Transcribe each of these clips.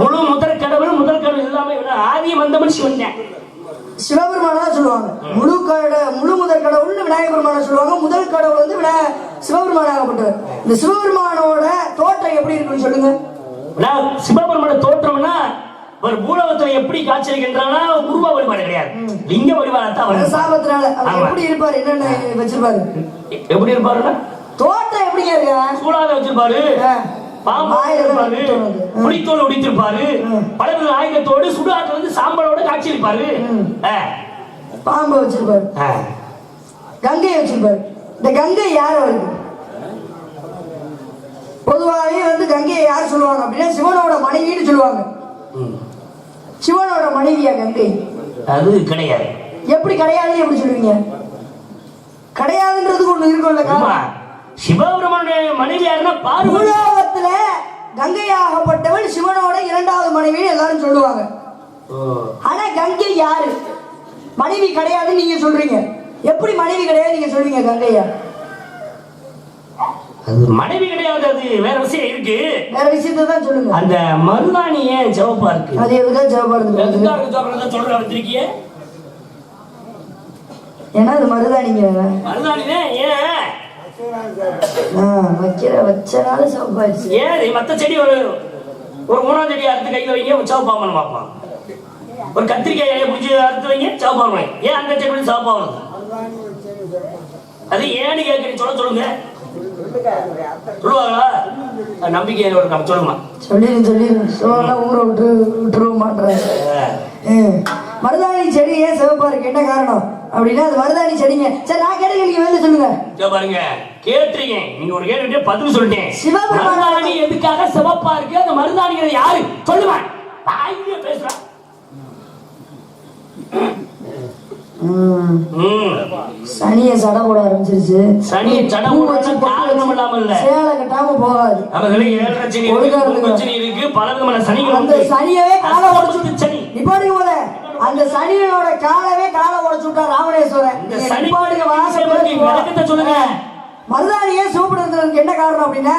முழு முதற் கடவுள் முதல் கடவுள் எல்லாமே ஆதி வந்தவன் சிவன் தான். சிவபெருமான தான் சொல்லுவாங்க. முழு கட முழு முதல் கடவுள்னு விநாயகர் பெருமான சொல்லுவாங்க. முதல் கடவுள் வந்து விநாய சிவபெருமானாகப்பட்டவர் இந்த சிவபெருமானோட தோற்றம் எப்படி இருக்குன்னு சொல்லுங்க. சிவபெருமான தோற்றம்னா ஒரு பூலோகத்துல எப்படி காட்சியளிக்கின்றானா உருவ வழிபாடு கிடையாது. லிங்க வழிபாடு அவர் சாபத்தினால. எப்படி இருப்பாரு? என்னென்ன வச்சிருப்பாரு? எப்படி இருப்பாருன்னா? தோற்றம் எப்படிங்க இருக்கு? சூடாத வச்சிருப்பாரு. புலித்தோல் உடித்திருப்பாரு. பலவித ஆயுதத்தோடு சுடுகாட்டுல வந்து சாம்பலோட காட்சியளிப்பாரு. ம். ஆ. பாம்பு வச்சிருப்பாரு. கங்கையை வச்சிருப்பாரு. இந்த கங்கை யார் வருது பொதுவாகவே வந்து கங்கையை யார் சொல்லுவாங்க அப்படின்னா சிவனோட மனைவின்னு சொல்லுவாங்க. சிவனோட மனைவியா கங்கை? அது கிடையாது. எப்படி கிடையாதுன்னு எப்படி சொல்லுவீங்க? கிடையாதுன்றதுக்கு ஒண்ணு இருக்கும்ல. சிவபெருமானுடைய மனைவி யாருன்னா பார்வதி பூலோகத்துல கங்கையாகப்பட்டவள் சிவனோட இரண்டாவது மனைவின்னு எல்லாரும் சொல்லுவாங்க. ஆனா கங்கை யாரு? மனைவி கிடையாதுன்னு நீங்க சொல்றீங்க. எப்படி மனைவி கிடையாது நீங்க சொல்றீங்க கங்கையா? அது மனைவி கிடையாது அது வேற விஷயம் இருக்கு. வேற விஷயத்த தான் சொல்லுங்க. அந்த மருதாணி ஏன் சிவப்பா இருக்கு? அது எதுக்கா ஜெபப்படுறது எதுக்காக சொல்றத சொல்ற வச்சிருக்கிய ஏன்னா அது மருதாணிங்க. மருதாணி ஏன்? வைக்கிற வச்சனால சிவப்பாயிடுச்சு ஏன் மத்த செடி ஒரு ஒரு மூணாம் செடி அறுத்து கையில் வைங்க சிவப்பாமன் பார்ப்பான் ஒரு கத்திரிக்காய் இலையை பிடிச்சி அறுத்து வைங்க சிவப்பாமன் ஏன் அந்த செடி சிவப்பா வருது? அது ஏன்னு கேட்குறீங்க சொல்ல சொல்லுங்க. சொல்லுவாங்களா? நம்பிக்கை ஒரு நம்ம சொல்லுமா. சொல்லிடு சொல்லிடு சோழலாம் ஊரை விட்டு விட்டுருவ மாட்டேன் மருதாணி செடி ஏன் சிவப்பா இருக்கு? என்ன காரணம்? அப்படின்னா அது மருதாணி செடிங்க? சரி நான் கேட்க நீங்க வந்து சொல்லுங்க. இதோ பாருங்க கேட்டுறீங்க நீங்க ஒரு கேள்வி பதில் சொல்லிட்டேன். சிவபெருமான் எதுக்காக சிவப்பா இருக்கு? அந்த மருதாணிங்கிற யாரு? சொல்லுவேன் தாய்மையா பேசுறேன் சனிய சடை போட ஆரம்பிச்சிருச்சு. சனி சடை பூ போடுறது வச்சு பொட்டு காரணம் இல்லாம இல்ல சேலை கட்டாம போகாது. அவர்களுக்கு ஏழரை சனி இருக்கு இருந்துங்க. கும்ப சனி இருக்கு பல விதமான சனிகள் உண்டு சனியவே காலை உடச்சு அஷ்டமத்து சனி அந்த சனியனோட காலவே காலை உடச்சு விட்டா ராவணேஸ்வரன் இந்த நீங்க சனி நிப்பாடுங்க பற்றி வாசல் விளக்கத்தை சொல்லுங்க. மருதாணியே சிவப்படுறதுக்கு என்ன காரணம் அப்படின்னா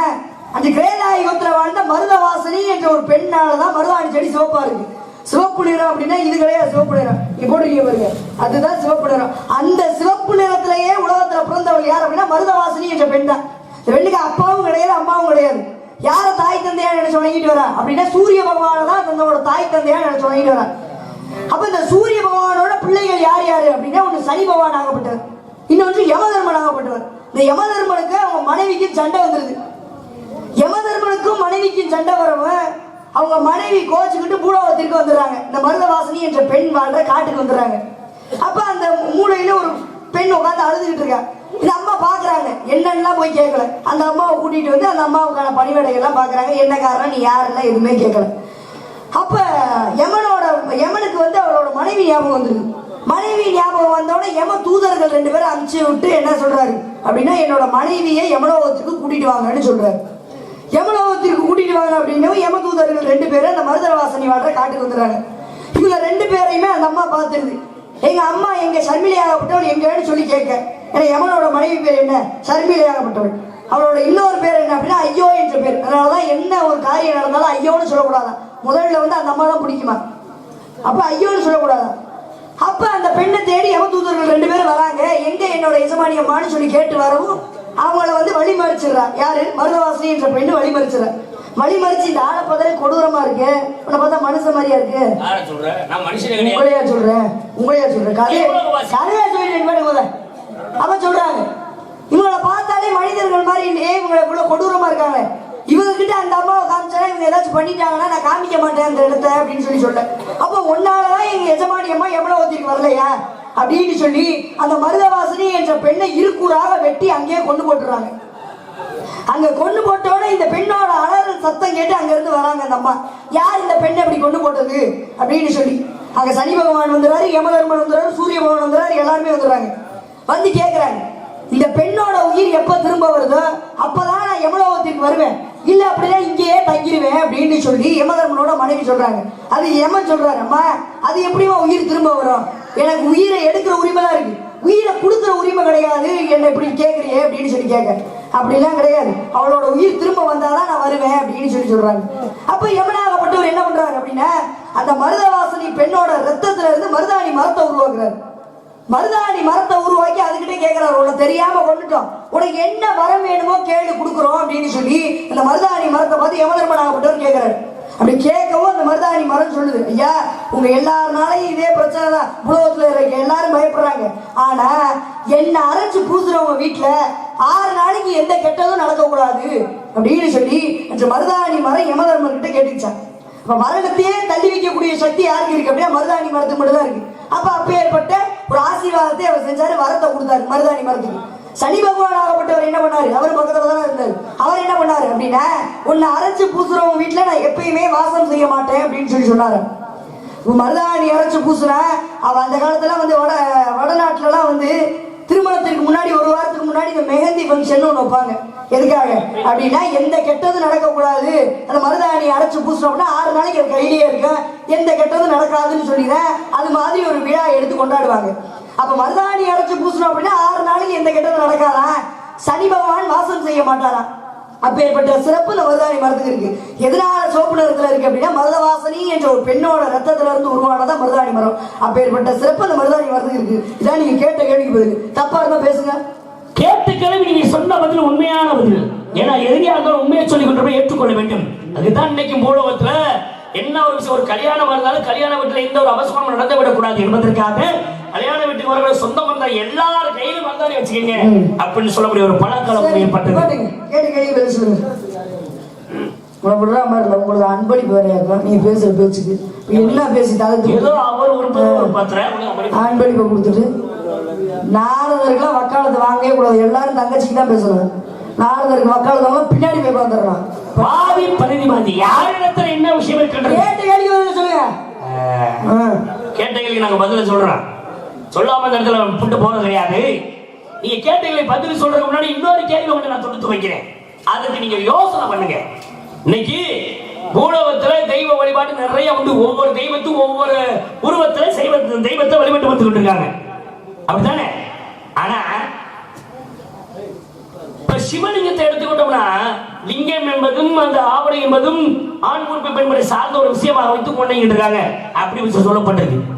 அந்த கிரேதாய யுகத்துல வாழ்ந்த மருத வாசனி என்ற ஒரு பெண்ணாலதான் மருதாணி செடி சிவப்பா இருக்கு. சிவப்பு நிறம் அப்படின்னா இது கிடையாது சிவப்பு நிறம். நீங்க போடுறீங்க பாருங்க. அதுதான் சிவப்பு நிறம். அந்த சிவப்பு நிறத்திலேயே உலகத்துல பிறந்தவள் யார் அப்படின்னா மருத வாசனி என்ற பெண் தான். இந்த பெண்ணுக்கு அப்பாவும் கிடையாது அம்மாவும் கிடையாது. யார தாய் தந்தையா நினைச்சு வணங்கிட்டு வரா? அப்படின்னா சூரிய பகவானை தான் தன்னோட தாய் தந்தையா நினைச்சு வணங்கிட்டு வரா. அப்ப இந்த சூரிய பகவானோட பிள்ளைகள் யார் யாரு அப்படின்னா ஒன்று சனி பகவான் ஆகப்பட்டவர். இன்னொன்று யமதர்மன் ஆகப்பட்டவர். இந்த யமதர்மனுக்கு அவங்க மனைவிக்கு சண்டை வந்துருது. யமதர்மனுக்கும் மனைவிக்கும் சண்டை வரவன் அவங்க மனைவி கோச்சுக்கிட்டு பூலோகத்திற்கு வந்துடுறாங்க. இந்த மருதவாசினி என்ற பெண் வாழ்ற காட்டுக்கு வந்துடுறாங்க. அப்ப அந்த மூளையில ஒரு பெண் உட்காந்து அழுதுகிட்டு இருக்கா. இந்த அம்மா பாக்குறாங்க. என்னெல்லாம் போய் கேட்கல. அந்த அம்மாவை கூட்டிட்டு வந்து அந்த அம்மாவுக்கான பணிவிடைகள்லாம் பாக்குறாங்க. என்ன காரணம்? நீ யாரெல்லாம் எதுவுமே கேட்கல. அப்ப யமனோட யமனுக்கு வந்து அவரோட மனைவி ஞாபகம் வந்துருக்கு மனைவி ஞாபகம் வந்தோடனே யம தூதர்கள் ரெண்டு பேரும் அனுப்பிச்சு விட்டு என்ன சொல்றாரு? அப்படின்னா என்னோட மனைவியை யமலோகத்துக்கு கூட்டிட்டு வாங்கன்னு சொல்றாரு. யமலோகத்திற்கு கூட்டிட்டு வாங்க அப்படின்னவும் யம தூதர்கள் ரெண்டு பேரும் அந்த மருதர வாசனை வாழ்ற காட்டுக்கு வந்துடுறாங்க. இவங்க ரெண்டு பேரையுமே அந்த அம்மா பார்த்துருது. எங்க அம்மா எங்க சர்மிலையாகப்பட்டவள் எங்கன்னு சொல்லி கேட்க. ஏன்னா யமனோட மனைவி பேர் என்ன? சர்மிலையாகப்பட்டவள் அவளோட இன்னொரு பேர் என்ன அப்படின்னா ஐயோ என்ற பேர். அதனாலதான் என்ன ஒரு காரியம் நடந்தாலும் ஐயோன்னு சொல்லக்கூடாதான். முதல்ல வந்து அந்த அம்மா தான் பிடிக்குமா? அப்ப ஐயோன்னு சொல்லக்கூடாதா? அப்ப அந்த பெண்ணை தேடி யமதூதர்கள் ரெண்டு பேரும் வராங்க. எங்க என்னோட எஜமானி அம்மான்னு சொல்லி கேட்டு வரவும் அவங்கள வந்து வழி மறிச்சிடுறா யாரு? மருதவாசினி என்ற பெண்ணு வழி மறிச்சிடறா வழி மறிச்சு இந்த ஆளை பார்த்தாலே கொடூரமா இருக்கு. உன்னை பார்த்தா மனுஷன் மாதிரியா இருக்கு? உங்களையா சொல்றேன் உங்களையா சொல்றேன் கதையை கதையா சொல்லிட்டு போல அவன் சொல்றாங்க. இவங்களை பார்த்தாலே மனிதர்கள் மாதிரி இவங்களை இவ்வளவு கொடூரமா இருக்காங்க? இவங்க கிட்ட அந்த அம்மாவை காமிச்சாலும் இவங்க ஏதாச்சும் பண்ணிட்டாங்கன்னா நான் காமிக்க மாட்டேன் அந்த இடத்த அப்படின்னு சொல்லி சொல்றேன் அப்போ ஒன்னாலதான் எங்க எஜமானி அம்மா எவ்வளவு ஒத்திக்கு வரலையா? அப்படின்னு சொல்லி அந்த மருதவாசினி என்ற பெண்ணை இருக்கூறாக வெட்டி அங்கேயே கொண்டு போட்டுறாங்க. அங்க கொண்டு போட்டோட இந்த பெண்ணோட அலறல் சத்தம் கேட்டு அங்க இருந்து வராங்க அந்த அம்மா. யார் இந்த பெண்ணை அப்படி கொண்டு போட்டது? அப்படின்னு சொல்லி. அங்க சனி பகவான் வந்துறாரு யமதர்மன் வந்துறாரு சூரிய பகவான் வந்துறாரு எல்லாருமே வந்துடுறாங்க. வந்து கேக்குறாங்க. இந்த பெண்ணோட உயிர் எப்ப திரும்ப வருதோ அப்பதான் நான் யமலோகத்திற்கு வருவேன். இல்ல அப்படின்னா இங்கேயே தங்கிடுவேன் அப்படின்னு சொல்லி யமதர்மனோட மனைவி சொல்றாங்க. அது யமன் சொல்றாரு அம்மா அது எப்படிமா உயிர் திரும்ப வரும்? எனக்கு உயிரை எடுக்கிற உரிமை தான் இருக்கு. உயிரை கொடுக்குற உரிமை கிடையாது. என்ன இப்படி கேட்குறியே? அப்படின்னு சொல்லி கேட்க. அப்படிலாம் கிடையாது. அவளோட உயிர் திரும்ப வந்தாதான் நான் வருவேன். அப்படின்னு சொல்லி சொல்றாங்க. அப்ப யமனாகப்பட்டவர் என்ன பண்றாரு அப்படின்னா அந்த மருதவாசனி பெண்ணோட ரத்தத்துல இருந்து மருதாணி மரத்தை உருவாக்குறாரு. மருதாணி மரத்தை உருவாக்கி அதுகிட்ட கேட்கிறார் உனக்கு தெரியாம கொண்டுட்டோம். உனக்கு என்ன வரம் வேணுமோ கேளு கொடுக்குறோம் அப்படின்னு சொல்லி அந்த மருதாணி மரத்தை பார்த்து யமதர்மனாகப்பட்டவர் கேட்கிறாரு அப்படி கேட்கவும் அந்த மருதாணி மரம் சொல்லுது ஐயா உங்க எல்லாருனாலையும் இதே பிரச்சனை தான். உலகத்துல இருக்க எல்லாரும் பயப்படுறாங்க. ஆனா என்ன அரைச்சு பூசுறவங்க வீட்டுல ஆறு நாளைக்கு எந்த கெட்டதும் நடக்கக்கூடாது. அப்படின்னு சொல்லி அந்த மருதாணி மரம் யமதர்மன் கிட்ட கேட்டுச்சான் இப்ப மரணத்தையே தள்ளி வைக்கக்கூடிய சக்தி யாருக்கு இருக்கு அப்படின்னா மருதாணி மரத்துக்கு மட்டும் தான் இருக்கு. அப்ப அப்பேற்பட்ட ஒரு ஆசீர்வாதத்தை அவர் செஞ்சாரு வரத்தை கொடுத்தாரு மருதாணி மரத்துக்கு சனி பகவான் ஆகப்பட்டவர் என்ன பண்ணாரு? அவர் பக்கத்துல தானே இருந்தாரு. அவர் என்ன பண்ணாரு அப்படின்னா உன்னை அரைச்சு பூசுறவங்க வீட்டுல நான் எப்பயுமே வாசம் செய்ய மாட்டேன் அப்படின்னு சொல்லி சொன்னாரு. மருதாணி அரைச்சு பூசுனா அவ அந்த காலத்துல வந்து வட வடநாட்டுலலாம் வந்து திருமணத்திற்கு முன்னாடி ஒரு வாரத்துக்கு முன்னாடி இந்த மெஹந்தி ஃபங்க்ஷன் ஒன்று வைப்பாங்க. எதுக்காக? அப்படின்னா எந்த கெட்டதும் நடக்கக்கூடாது. அந்த மருதாணி அடைச்சு பூசணும் அப்படின்னா ஆறு நாளைக்கு அது கையிலேயே இருக்கும் எந்த கெட்டதும் நடக்காதுன்னு சொல்லிடுறேன் அது மாதிரி ஒரு விழா எடுத்து கொண்டாடுவாங்க. அப்ப மருதாணி அடைச்சு பூசணும் அப்படின்னா ஆறு நாளைக்கு எந்த கெட்டதும் நடக்காதான் சனி பகவான் வாசம் செய்ய மாட்டாராம் அப்பேற்பட்ட சிறப்பு இந்த மருதாணி மரத்துக்கு இருக்கு. எதனால சோப்பு நிறத்துல இருக்கு அப்படின்னா மருதவாசனி என்ற ஒரு பெண்ணோட ரத்தத்துல இருந்து உருவானதான் மருதாணி மரம். அப்பேற்பட்ட சிறப்பு இந்த மருதாணி மரத்துக்கு இருக்கு. இதான் நீங்க கேட்ட கேள்விக்கு பதில். தப்பா இருந்தா பேசுங்க. கேட்ட கேள்வி நீங்க சொன்ன பதில் உண்மையான பதில். ஏன்னா எதிரியா இருந்தாலும் உண்மையை சொல்லி கொண்டு ஏற்றுக்கொள்ள வேண்டும். அதுதான் இன்னைக்கு பூலோகத்துல என்ன ஒரு விஷயம் ஒரு கல்யாணம் இருந்தாலும் கல்யாண வீட்டுல எந்த ஒரு அவசரமும் நடந்து விடக்கூடாது என்பதற்காக கல்யாண வீட்டுக்கு வரக்கூடிய சொந்த பந்தம் எல்லார் கையிலும் வந்தாலும் வச்சுக்கோங்க. அப்படின்னு சொல்லக்கூடிய ஒரு பழக்கலம் சரி, ஏற்பட்டது பாட்டுங்க. கேட்ட கேள்வி பதில் சொல்லுங்க உனக்கு விடுற மாதிரி இல்லை. உங்களுக்கு அன்பளிப்பு வேறையா இருக்கும். நீ பேசுற பேச்சுக்கு. என்ன பேசி தகர்த்து ஏதோ அவர் ஒரு ஒரு பத்திரம் அன்பளிப்பை. கொடுத்துட்டு நாரதருக்குலாம் வக்காலத்து வாங்கவே கூடாது. எல்லாரும் தங்கச்சிக்கு தான் பேசணும் நாரதருக்கு வக்காலத்து வாங்க பின்னாடி போய் உட்காந்துடலாம் பாவி பரிதிமாதி யாரிடத்துல என்ன விஷயம் இருக்கின்றது? கேட்ட கேள்வி சொல்லுங்க. கேட்ட கேள்வி நாங்க பதில சொல்றோம். சொல்லாம இந்த இடத்துல புட்டு போறது கிடையாது. நீங்க கேட்ட கேள்வி பதில் சொல்றதுக்கு முன்னாடி இன்னொரு கேள்வி ஒன்று நான் தொடுத்து வைக்கிறேன் அதுக்கு நீங்க யோசனை பண்ணுங்க. இன்னைக்கு பூலோகத்துல தெய்வ வழிபாடு நிறைய வந்து ஒவ்வொரு தெய்வத்தும் ஒவ்வொரு உருவத்துல செய்வ தெய்வத்தை வழிபட்டு வந்துகிட்டு இருக்காங்க. அப்படித்தானே? ஆனா இப்ப சிவலிங்கத்தை எடுத்துக்கிட்டோம்னா லிங்கம் என்பதும் அந்த ஆவணம் என்பதும் ஆண் உறுப்பு பெண்களை சார்ந்த ஒரு விஷயமாக வைத்து கொண்டு இருக்காங்க. அப்படி விஷயம் சொல்லப்பட்டிருக்கு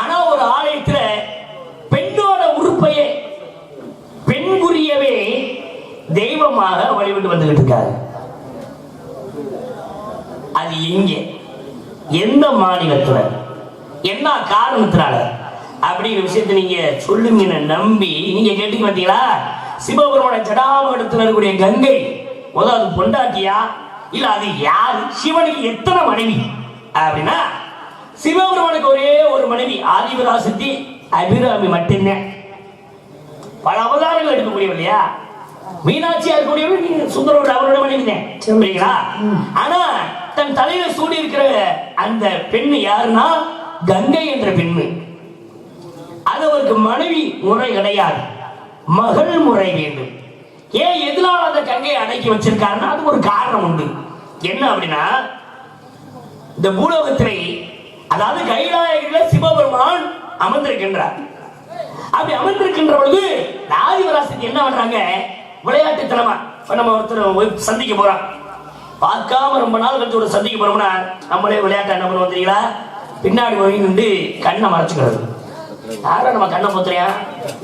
ஆனா ஒரு ஆலயத்துல பெண்ணோட உறுப்பையே பெண்குரியவே தெய்வமாக வழிபட்டு வந்துகிட்டு இருக்காரு. அது எங்கே? எந்த மாநிலத்துல என்ன காரணத்தினால? அப்படிங்கிற விஷயத்தை நீங்க சொல்லுங்கன்னு நம்பி நீங்க கேட்டீங்க பாத்தீங்களா? சிவபெருமான ஜடாமகடத்தில் இருக்கக்கூடிய கங்கை. முதல் அது பொண்டாட்டியா? இல்ல அது யாரு? சிவனுக்கு எத்தனை மனைவி? அப்படின்னா சிவபெருமானுக்கு ஒரே ஒரு மனைவி ஆதிவராசக்தி அபிராமி மட்டும்தான். பல அவதாரங்கள் எடுக்கக்கூடியவர் இல்லையா? மீனாட்சியா இருக்கக்கூடியவர் நீங்க சுந்தரோட அவரோட மனைவி தான் சரிங்களா ஆனா தன் தலையில சூடி இருக்கிற அந்த பெண்ணு யாருன்னா கங்கை என்ற பெண்ணு. அது அவருக்கு மனைவி முறை கிடையாது. மகள் முறை வேண்டும். ஏன் எதனால் அந்த கங்கையை அடக்கி வச்சிருக்காருன்னா அது ஒரு காரணம் உண்டு. என்ன அப்படின்னா இந்த பூலோகத்திலே அதாவது கைலாயகிரில சிவபெருமான் அமர்ந்திருக்கின்றார். அப்படி அமர்ந்திருக்கின்ற பொழுது இந்த என்ன பண்றாங்க? விளையாட்டுத்தனமா இப்ப நம்ம ஒருத்தர் சந்திக்க போறான். பார்க்காம ரொம்ப நாள் கழிச்சு ஒரு சந்திக்க போறோம்னா நம்மளே விளையாட்டு என்ன பண்ணுவோம் தெரியுங்களா? பின்னாடி போய் நின்று கண்ணை மறைச்சுக்கிறது. யாரும் நம்ம கண்ணை பொத்துறியா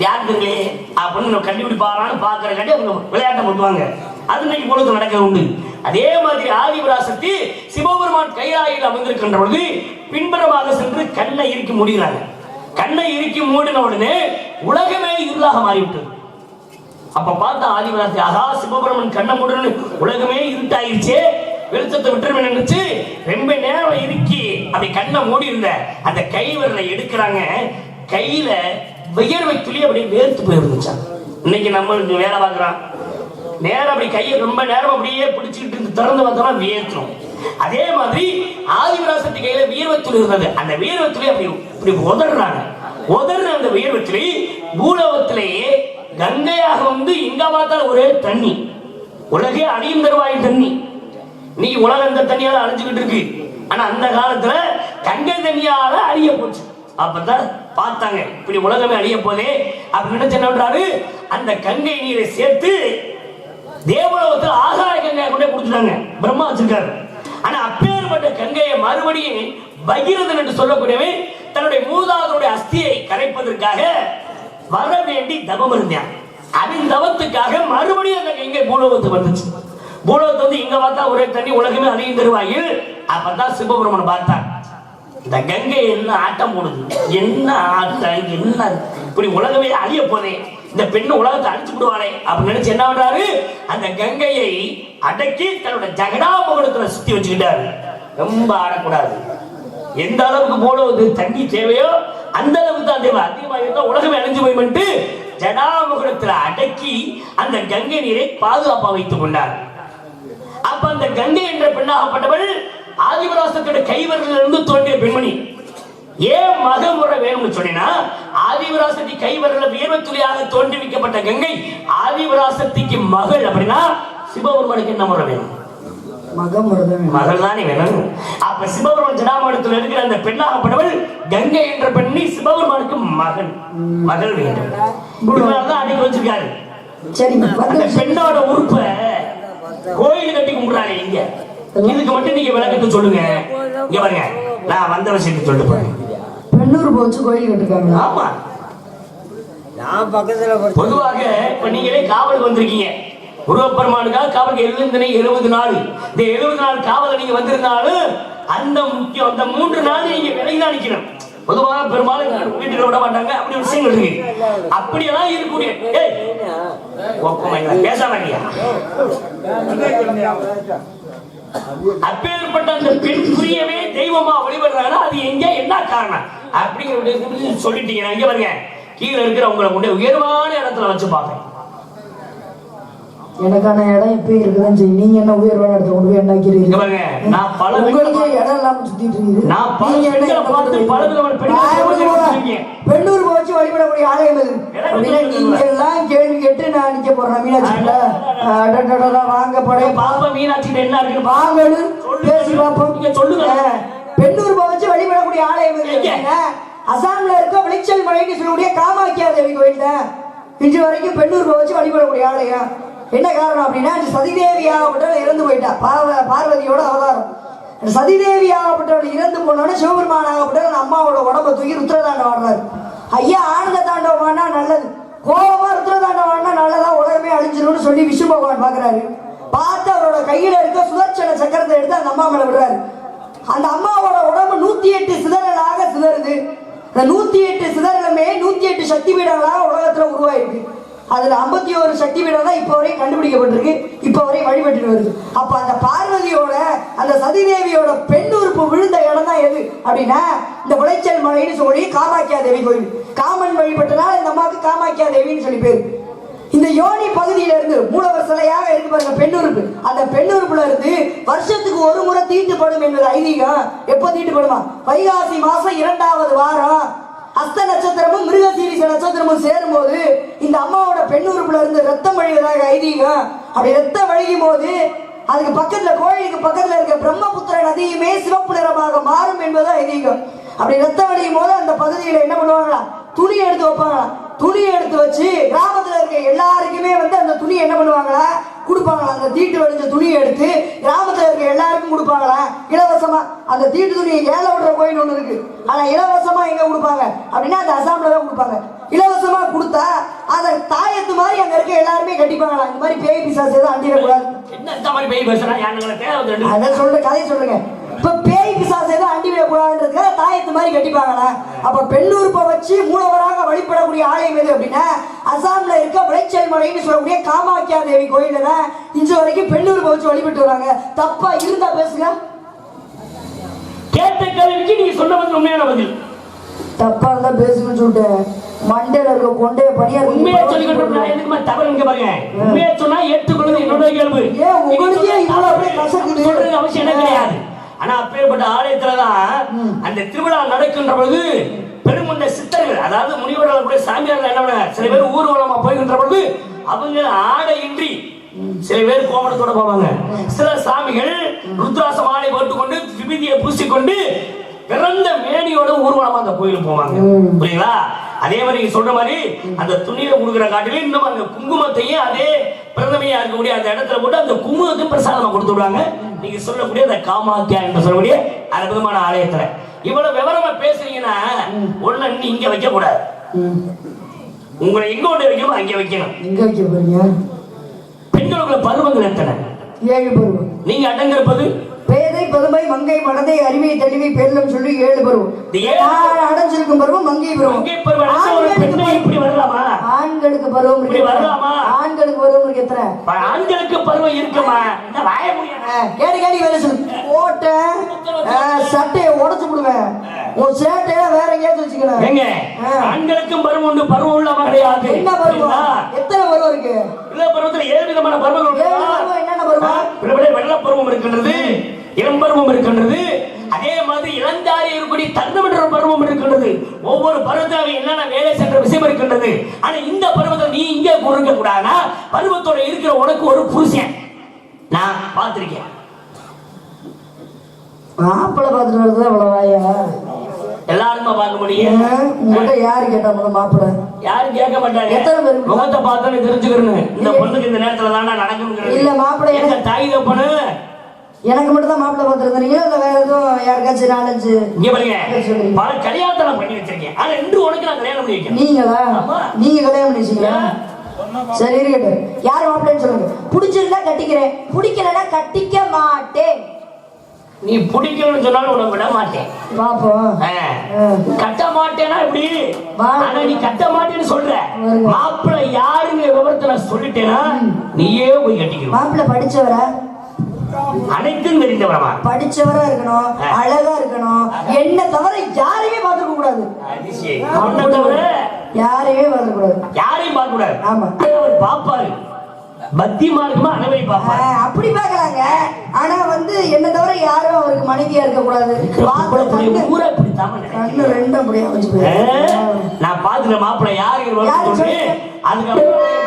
யாருக்குங்களே? அப்படின்னு நம்ம கண்டுபிடிப்பாரான்னு பாக்குறக்காட்டி அவங்க விளையாட்டை பண்ணுவாங்க அது இன்னைக்கு பொழுது நடக்க உண்டு. அதே மாதிரி ஆதிபராசக்தி சிவபெருமான் கைலாயில் அமர்ந்திருக்கின்ற பொழுது பின்புறமாக சென்று கண்ணை இறுக்கி மூடுகிறாங்க கண்ணை இறுக்கி மூடின உடனே உலகமே இருளாக மாறிவிட்டது. அப்ப பார்த்த ஆதிபராசக்தி அதா சிவபெருமன் கண்ணை மூடுன்னு உலகமே இருட்டாயிருச்சே வெளிச்சத்தை விட்டுருமே நினைச்சு ரொம்ப நேரம் இருக்கி அதை கண்ணை மூடி இருந்த அந்த கை விரலை எடுக்கிறாங்க. கையில வியர்வை துளி அப்படியே வேர்த்து போயிருந்துச்சான் இன்னைக்கு நம்ம வேலை பார்க்குறான் நேரம் அப்படி கையை ரொம்ப நேரம் அப்படியே பிடிச்சிக்கிட்டு இருந்து திறந்து வந்தோம்னா வியர்த்துரும். அதே மாதிரி ஆதிவிராசத்து கையில வியர்வத்துளி இருந்தது. அந்த வியர்வத்துளி அப்படி இப்படி உதறாங்க உதற அந்த வியர்வத்துளி பூலோகத்திலேயே கங்கையாக வந்து எங்க பார்த்தா ஒரே தண்ணி. உலகே அழியும் தருவாய் தண்ணி. நீ உலகம் அந்த தண்ணியால அழிஞ்சுக்கிட்டு இருக்கு. ஆனா அந்த காலத்துல கங்கை தண்ணியால அழிய போச்சு. அப்பதான் பார்த்தாங்க. இப்படி உலகமே அழிய போதே அப்படின்னு நினைச்சு என்ன பண்றாரு அந்த கங்கை நீரை சேர்த்து தேவலோகத்தில் ஆகாய கங்கையை கொண்டே கொடுத்துட்டாங்க. பிரம்மா வச்சிருக்காரு. ஆனா அப்பேற்பட்ட கங்கையை மறுபடியும் பகிரதன் என்று சொல்லக்கூடியவன் தன்னுடைய மூதாதனுடைய அஸ்தியை கரைப்பதற்காக வர வேண்டி தவம் இருந்தான் அவன் தவத்துக்காக மறுபடியும் அந்த கங்கை பூலோகத்துக்கு வந்துச்சு. பூலோகத்து வந்து இங்க பார்த்தா ஒரே தண்ணி உலகமே அழியும் தருவாயில் அப்பதான் சிவபெருமன் பார்த்தான் இந்த கங்கை என்ன ஆட்டம் போடுது? என்ன ஆட்டம் என்ன? இப்படி உலகமே அழிய போதே இந்த பெண்ணு உலகத்தை அழிச்சு விடுவாளே அப்படின்னு நினைச்சு என்ன பண்றாரு? அந்த கங்கையை அடக்கி தன்னோட ஜகடாமுகத்துல சுத்தி வச்சுக்கிட்டாரு. ரொம்ப ஆடக்கூடாது. எந்த அளவுக்கு போல தண்ணி தேவையோ அந்த அளவுக்கு தான் தேவை அதிகமாக இருந்தா உலகமே அழிஞ்சு போய்மென்ட்டு ஜடாமுகத்துல அடக்கி அந்த கங்கை நீரை பாதுகாப்பாக வைத்துக் கொண்டார். அப்ப அந்த கங்கை என்ற பெண்ணாகப்பட்டவள் ஆதிவராசத்துடைய கைவர்கள் இருந்து தோன்றிய பெண்மணி. ஏன் மகமுறை வேணும்னு சொன்னா ஆதிவராசத்தி கைவரில் தோன்றி தோன்றுவிக்கப்பட்ட கங்கை ஆதிவராசத்திக்கு மகள் அப்படின்னா சிவபெருமனுக்கு என்ன முறை வேணும்? மகள் தானே வேணும். அப்ப சிவபெருமன் ஜடாமடத்தில் இருக்கிற அந்த பெண்ணாகப்பட்டவள் கங்கை என்ற பெண்ணி சிவபெருமானுக்கு மகன் மகள் வேண்டும். இப்படிதான் அன்னைக்கு வச்சிருக்காரு. அந்த பெண்ணோட உறுப்ப கோயில் கட்டி கும்பிடுறாங்க இங்க. இதுக்கு மட்டும் நீங்க விளக்கத்தை சொல்லுங்க. இங்க பாருங்க. நான் வந்த விஷயத்தை சொல்லிட்டு போறேன். பெண்ணூர் போச்சு கோயில் கட்டுக்காங்க ஆமா. நான் பக்கத்துல பொதுவாக இப்ப நீங்களே காவலுக்கு வந்திருக்கீங்க. உருவப்பெருமானுக்காக காவலுக்கு எழுபது எழுபது நாள். இந்த எழுபது நாள் காவல நீங்க வந்திருந்தாலும் அந்த முக்கியம் அந்த மூன்று நாள் நீங்க விலகி தான் நிக்கணும் பொதுவாக பெரும்பாலும் வீட்டுல விட மாட்டாங்க. அப்படி விஷயங்கள் இருக்கு. அப்படியெல்லாம் இருக்கக்கூடிய ஏய் அப்பேற்பட்ட அந்த பெண் புரியவே தெய்வமா வழிபடுறாங்கன்னா அது எங்க? என்ன காரணம்? அப்படிங்கிற சொல்லிட்டீங்க. இங்க பாருங்க. கீழே இருக்கிற உங்களை கொண்டு உயர்வான இடத்துல வச்சு பார்ப்பேன் எனக்கான இடம் இப்பயும் இருக்குதான் செய்யும் நீங்க என்ன உயர்வான இடத்த கொண்டு போய் என்ன இங்க வைக்கிறீங்க பாருங்க நான் பல உங்களுக்கு இடம் இல்லாம சுத்திட்டு இருக்குது நான் பல இடத்த பார்த்து பல. பெண்ணூர் வச்சு வழிபடக்கூடிய ஆலயம் அப்படின்னா. நீங்க எல்லாம் கேள்வி கேட்டு நான் நிக்க போறேன் மீனாட்சில வாங்க படைய பாப்பா மீனாட்சி என்ன இருக்கு? பா வாங்கடு பேசி பார்ப்போம் நீங்க சொல்லுங்க. பெண்ணூர் வச்சு வழிபடக்கூடிய ஆலயம்? அப்படின்னா, அசாம்ல இருக்க விளைச்சல் மலைன்னு சொல்லக்கூடிய காமாக்கியா தேவி கோயில் இன்று வரைக்கும் பெண்ணூர் வச்சு வழிபடக்கூடிய ஆலயம் என்ன காரணம் அப்படின்னா சதிதேவி ஆகப்பட்டவள் இறந்து போயிட்டா. பார்வ- பார்வதியோட அவதாரம். சதிதேவி ஆகப்பட்டவள் இறந்து போனோட சிவபெருமான் ஆகப்பட்டவள் அந்த அம்மாவோட உடம்ப தூக்கி ருத்ரதாண்டம் ஆடுறாரு ஐயா ஆனந்த தாண்டவம் ஆடினா நல்லது. கோபமா ருத்ரதாண்டம் ஆடினா நல்லதா? உலகமே அழிஞ்சிரும்னு சொல்லி விஷ்ணு பகவான் பாக்குறாரு பார்த்து அவரோட கையில இருக்க சுதர்ச்சன சக்கரத்தை எடுத்து அந்த அம்மா மேல விடுறாரு. அந்த அம்மாவோட உடம்பு நூத்தி எட்டு சிதறலாக சிதறுது. அந்த நூத்தி எட்டு சிதறலுமே நூத்தி எட்டு சக்தி பீடங்களாக உலகத்துல உருவாயிருக்கு. அதுல ஐம்பத்தி ஒரு சக்தி பீடம் தான் இப்போ வரையும் கண்டுபிடிக்கப்பட்டிருக்கு. இப்போ வரையும் வழிபட்டு வருது. அப்ப அந்த பார்வதியோட அந்த சதிதேவியோட பெண் உறுப்பு விழுந்த இடம் தான் எது? அப்படின்னா இந்த விளைச்சல் மலைன்னு சொல்லி காமாக்கியா தேவி கோயில். காமன் வழிபட்டனால இந்த அம்மாவுக்கு காமாக்கியா தேவின்னு சொல்லி பேரு. இந்த யோனி பகுதியில இருந்து மூலவர் சிலையாக இருக்கு பாருங்க பெண்ணுறுப்பு அந்த பெண்ணுறுப்புல இருந்து வருஷத்துக்கு ஒரு முறை தீட்டுப்படும் என்பது ஐதீகம். எப்போ தீட்டுப்படுமா? வைகாசி மாசம் இரண்டாவது வாரம். அஸ்த நட்சத்திரமும் மிருகசீரிச நட்சத்திரமும் சேரும் போது இந்த அம்மாவோட பெண் உறுப்புல இருந்து ரத்தம் வழிவதாக ஐதீகம். அப்படி ரத்தம் வழியும் போது அதுக்கு பக்கத்துல கோயிலுக்கு பக்கத்துல இருக்க பிரம்மபுத்திர நதியுமே சிவப்பு நிறமாக மாறும் என்பது ஐதீகம். அப்படி ரத்தம் வழியும் போது அந்த பகுதியில என்ன பண்ணுவாங்களா? துணி எடுத்து வைப்பாங்களா? துணி எடுத்து வச்சு கிராமத்துல இருக்க எல்லாருக்குமே வந்து அந்த துணி என்ன பண்ணுவாங்களா? கொடுப்பாங்களா? அந்த தீட்டு வடிஞ்ச துணியை எடுத்து கிராமத்துல இருக்க எல்லாருக்கும் கொடுப்பாங்களா? இலவசமா. அந்த தீட்டு துணியை ஏல விடுற கோயில் ஒண்ணு இருக்கு. ஆனா இலவசமா எங்க கொடுப்பாங்க? அப்படின்னா அந்த அசாம்ல தான் கொடுப்பாங்க. இலவசமா கொடுத்தா அதை தாயத்து மாதிரி அங்க இருக்க எல்லாருமே கட்டிப்பாங்களா? இந்த மாதிரி பேய் பிசாசு எதுவும் அண்டிடக்கூடாது. என்ன இந்த மாதிரி பேய் பேசுறா? யாருங்களை தேவை வந்து ரெண்டு அதை சொல்ற கதையை சொல்லுங்க. பேய் பிசாசு எதுவும் அண்டி விடக்கூடாதுன்றதுக்காக தாயத்து மாதிரி கட்டிப்பாங்களா அப்ப பெண்ணூர்ப்பை வச்சு மூலவராக வழிபடக்கூடிய ஆலயம் எது அப்படின்னா அசாம்ல இருக்க விளைச்சல் மலைன்னு சொல்லக்கூடிய காமாக்கியா தேவி கோயில தான் இன்று வரைக்கும் பெண்ணூர்ப்பை வச்சு வழிபட்டு வராங்க. தப்பா இருந்தா பேசுங்க. கேட்ட கேள்விக்கு நீங்க சொன்ன பதில் உண்மையான பதில். தப்பா இருந்தா பேசுங்கன்னு சொல்லிட்டு மண்டையில இருக்க கொண்டைய பணியார் உண்மையா சொல்லிக்கிட்டு நான் எதுக்குமா தவறு இங்க பாருங்க. உண்மையா சொன்னா ஏற்றுக்கொள்வது என்னோட இயல்பு ஏன் உங்களுக்கே இவ்வளவு அப்படியே கசக்குது? சொல்றது அவசியம் என்ன கிடையாது. ஆனா அப்பேற்பட்ட ஆலயத்துலதான் அந்த திருவிழா நடக்கின்ற பொழுது பெருமுண்ட சித்தர்கள் அதாவது முனிவர்கள் கூட சாமியார்கள் என்ன? சில பேர் ஊர்வலமா போய்கின்ற பொழுது அவங்க ஆடையின்றி சில பேர் கோமணத்தோட போவாங்க. சில சாமிகள் ருத்ராச மாலை போட்டுக்கொண்டு விபூதியை பூசிக்கொண்டு பிறந்த மேனியோட ஊர்வலமா அந்த கோயிலுக்கு போவாங்க. புரியுங்களா அதே மாதிரி நீங்க சொல்ற மாதிரி அந்த துணியில கொடுக்குற காட்டிலும் இன்னும் அந்த குங்குமத்தையும் அதே பிரதமையா இருக்கக்கூடிய அந்த இடத்துல போட்டு அந்த குமுதத்தை பிரசாதமா கொடுத்து விடுவாங்க. நீங்க சொல்லக்கூடிய அந்த காமாக்கியா என்று சொல்லக்கூடிய அற்புதமான ஆலயத்துல இவ்வளவு விவரமா பேசுறீங்கன்னா ஒண்ணு இங்க வைக்க கூடாது. உங்களை எங்க கொண்டு வைக்கணும் அங்க வைக்கணும். எங்க வைக்க போறீங்க? பெண்களுக்குள்ள பருவங்கள் எத்தனை? ஏழு பருவம். நீங்க அடங்கிருப்பது பேதை பதுமை மங்கை மடதை அறிவை தெளிவை பெருளம் சொல்லி ஏழு பருவம். அடைஞ்சிருக்கும் பருவம் மங்கை பருவம். ஆண்களுக்கு பருவம் வரலாமா? ஆண்களுக்கு பருவம் ஆண்களுக்கு இருக்குமா வாய கேடி கேடி வேலை சொல்லு. போட்டேன் ஆ, சட்டையை உடைச்சு விடுவேன் உன் சேட்டையை வேற எங்கேயாச்சும் வச்சுக்கிறேன் ஏங்க ஆ. ஆண்களுக்கும் பருவம் உண்டு பருவம் உள்ளவா கிடையாது என்ன பருவம்? எத்தனை பருவம் இருக்கு? இல்ல பருவத்துல ஏழு விதமான பருவங்கள் என்னென்ன பருவம்? வெள்ள பருவம் இருக்கின்றது இளம் பருவம் இருக்கின்றது அதே மாதிரி இளந்தாரி இருக்கக்கூடிய என்ற ஒரு பருவம் இருக்கின்றது. ஒவ்வொரு பருவத்திலும் என்னென்ன வேலை சென்ற விஷயம் இருக்கின்றது. ஆனா இந்த பருவத்தில் நீ இங்கே இருக்க கூடாதுன்னா பருவத்தோட இருக்கிற உனக்கு ஒரு புருஷன். நான் பார்த்திருக்கேன். மாப்பிள்ளை பார்த்துட்டு வருது அவ்வளவு வாயா? எல்லாருமே பார்க்க முடியும்? உங்கள்கிட்ட யாரு கேட்டா முதல்ல மாப்பிள்ளை? யாரும் கேட்க மாட்டாங்க. எத்தனை பேர்? முகத்தை பார்த்தோன்னு தெரிஞ்சுக்கிறேன்னு. இந்த பொண்ணுக்கு இந்த நேரத்துல தானே நடக்கணும் இல்ல, மாப்பிள்ளை. எங்க தாய் தப்பனு எனக்கு மட்டும் தான் மாப்பிள்ளை பார்த்துருந்தீங்க? இல்ல வேற எதுவும் யாருக்காச்சும் நாலஞ்சு இங்க பாருங்க. பல கல்யாணத்தை நான் பண்ணி வச்சிருக்கேன். ஆனா இன்று உனக்கு நான் கல்யாணம் பண்ணி வைக்கணும். நீங்களா. நீங்க கல்யாணம் பண்ணி வச்சீங்களா? சரி இருக்கட்டும். யார் மாப்பிள்ளைன்னு சொல்லுங்க. பிடிச்சிருந்தா கட்டிக்கிறேன். பிடிக்கலன்னா கட்டிக்க மாட்டேன். நீ பிடிக்கணும்னு சொன்னாலும் உன்னை விட மாட்டேன். பாப்போம். கட்ட மாட்டேனா இப்படி வா. ஆனா நீ கட்ட மாட்டேன்னு சொல்ற. மாப்பிள்ளை யாருங்க விவரத்தை நான் சொல்லிட்டேன்னா நீயே போய் கட்டிக்கணும். மாப்பிள்ளை படிச்சவரா? அனைத்தும் தெரிந்தவரமா படிச்சவரா இருக்கணும் அழகா இருக்கணும். என்ன தவிர யாரையுமே பார்த்துக்க கூடாது தவிர யாரையுமே பார்த்துக்க கூடாது யாரையும் பார்க்க கூடாது ஆமா. அவர் பாப்பாரு பக்தி மார்க்கமா அனவை பாப்பாரு அப்படி பார்க்கலாங்க. ஆனா வந்து என்ன தவிர யாரும் அவருக்கு மனைவியா இருக்க கூடாது ஊரை இப்படி தாம கண்ணு ரெண்டும் அப்படியே நான் பாத்துட்ட மாப்பிள்ளை யாரு? அதுக்கப்புறம்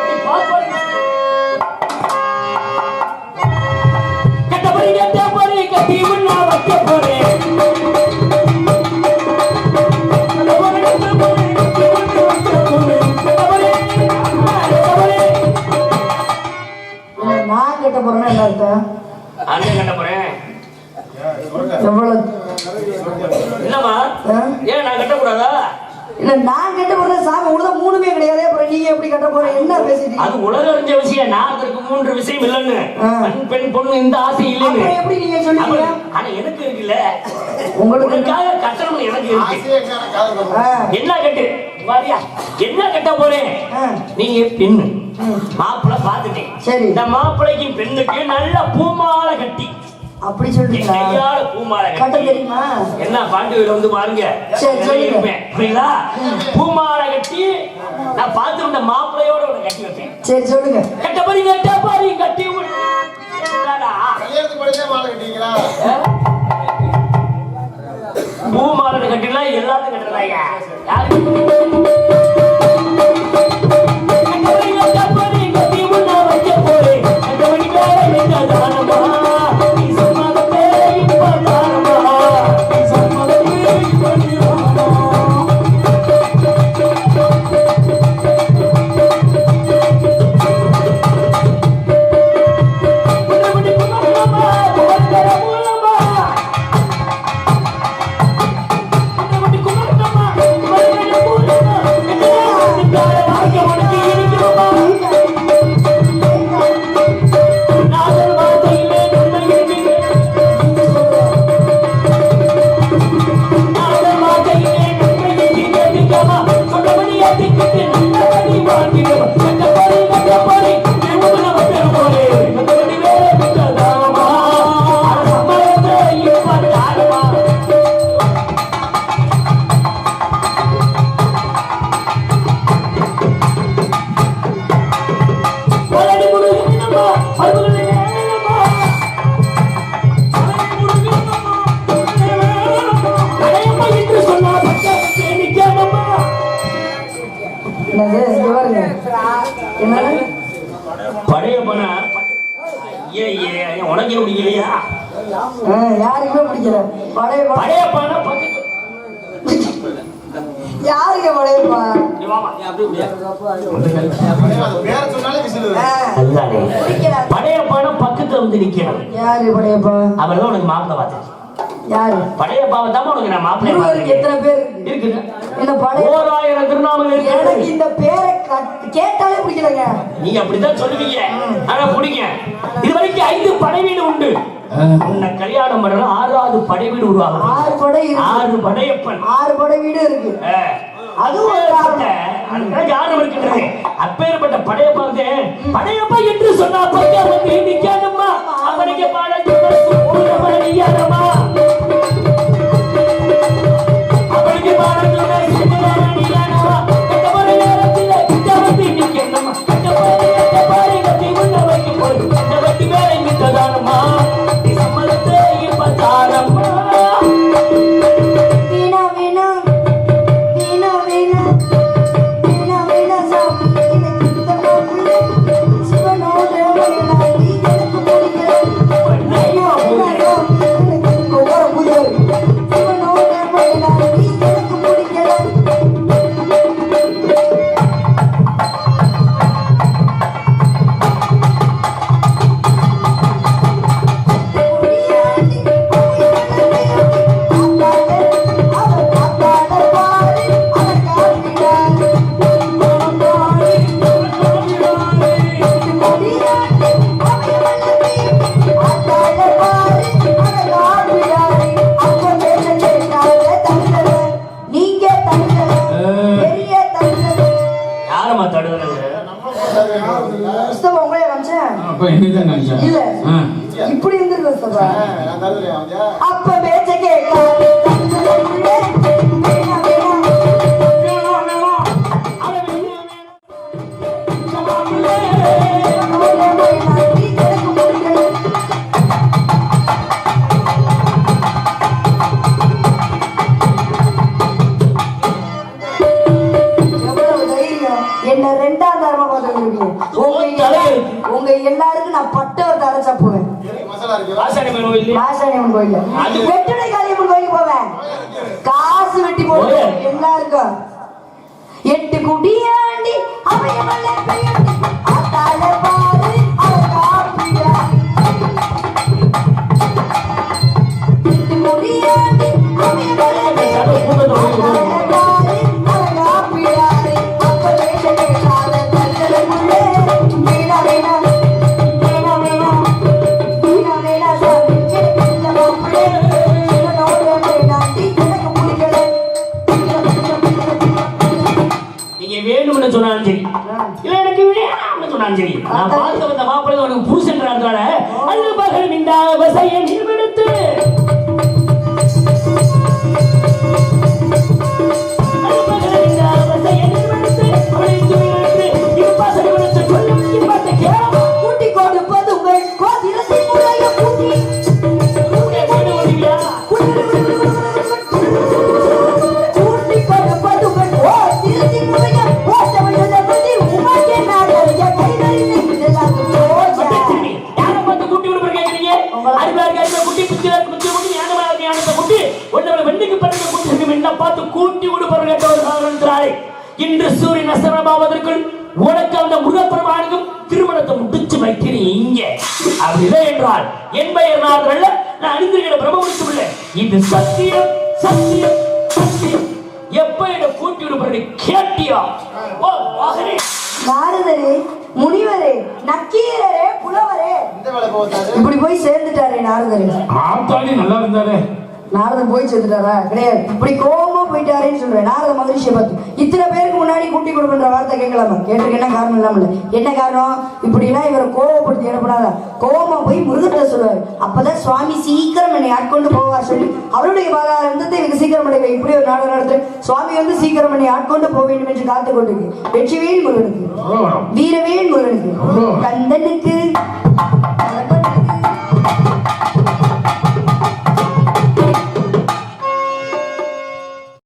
ஆ? ஏன் நான் கட்டக்கூடாதா? இல்ல நான் கேட்ட போறேன் சாமி உனதான் மூணுமே கிடையாது அப்புறம் நீங்க எப்படி கட்ட போற? என்ன பேசிட்டீங்க அது உலக அறிஞ்ச விஷயம் நான் அதற்கு மூன்று விஷயம் இல்லைன்னு. பெண் பெண் பொண்ணு இந்த ஆசை இல்லைன்னு. எப்படி நீங்க சொல்லுவீங்க? அவன்- ஆனா எனக்கு இருக்குல்ல. உங்களுக்கு உனக்காக கட்டணம் எனக்கு இருக்கு. என்ன கட்டு? வாரியா என்ன கட்ட போறேன். நீங்க பெண்ணு. மாப்பிள்ளை பார்த்துட்டேன். சரி. இந்த மாப்பிள்ளைக்கு பெண்ணுக்கு நல்ல பூமாலை கட்டி. அப்படி சொல்றீங்களா? கையால பூமாலை கட்ட தெரியுமா? என்ன பாண்டு வீடு வந்து பாருங்க. சரி, புரியுதா? பூமாலை கட்டி நான் பார்த்து இந்த மாப்பிள்ளையோட உன்னை கட்டி வைப்பேன். சரி சொல்லுங்க. கட்ட பாரி கட்ட பாரி கட்டி பூமாலை கட்டிலாம் எல்லாத்தையும் கட்டுறாங்க யாரு நிக்கணும் யாரு படையப்பா? அவன் தான் உனக்கு மாப்பிள்ளை பார்த்தேன் யாரு? படையப்பாவை தான் உனக்கு நான் மாப்பிள்ளை எத்தனை பேர்? இருக்கு இருக்குது இந்த படைய ஓராயிரம் திருநாமம் எனக்கு இந்த பேரை கட்- கேட்டாலே பிடிக்கலங்க. நீங்க அப்படித்தான் சொல்லுவீங்க. ஆனா புடிங்க. இது வரைக்கும் ஐந்து படை வீடு உண்டு உன்னை கல்யாணம் பண்ண ஆறாவது படை வீடு உருவாகும் ஆறு படை ஆறு படையப்பன். ஆறு படை வீடு இருக்கு ஆ. அதுவும் ஒரு காரணம். அதுக்காக காரணம் இருக்கின்றது. அப்பேற்பட்ட படையப்பா வந்து, படையப்பா என்று சொன்னா பையா வந்து நிக்காதம்மா. அவனுக்கு பாடல் சுப்பிரமணியனம்மா. அப்ப காசு வெட்டி போட்டு ஓடு. எல்லாருக்கும் எட்டு குடியாண்டி அவையமல்ல பெயர்ந்து ஆத்தாள பாரு அவ காப்பியாடி எட்டு குடியாண்டி நான் பார்த்து வந்த மாப்பிள்ளை உனக்கு புருஷன்றால அது பகல் இந்த விடுப்பது கேட்டியா? ஓ மகனே நாரதரே முனிவரே நக்கீரரே புலவரே. இப்படி போய் சேர்ந்துட்டாரே நாரதரே. ஆத்தாடி நல்லா இருந்தாரே. நாரதன் போய் சேர்ந்துட்டாரா? கிடையாது. இப்படி கோபமா போயிட்டாரேன்னு சொல்றேன். நாரத மகிழ்ச்சியை பார்த்து இத்தனை பேருக்கு முன்னாடி கூட்டி கொடுக்குன்ற வார்த்தை கேட்கலாமா? கேட்டுக்கு என்ன காரணம் இல்லாமல் என்ன காரணம்? இப்படிலாம் இவரை கோவப்படுத்தி ஏற்படாத. கோவமா போய் முருகத்தை சொல்லுவார். அப்பதான் சுவாமி சீக்கிரம் என்னை ஆட்கொண்டு போவார் சொல்லி அவருடைய பாதாரந்தத்தை எனக்கு சீக்கிரம் அடைவை இப்படி ஒரு நாடகம் நடத்து. சுவாமி வந்து சீக்கிரம் என்னை ஆட்கொண்டு போக வேண்டும் என்று காத்து கொண்டிருக்கு. வெற்றிவேல் முருகனுக்கு வீரவேல் முருகனுக்கு. கந்தனுக்கு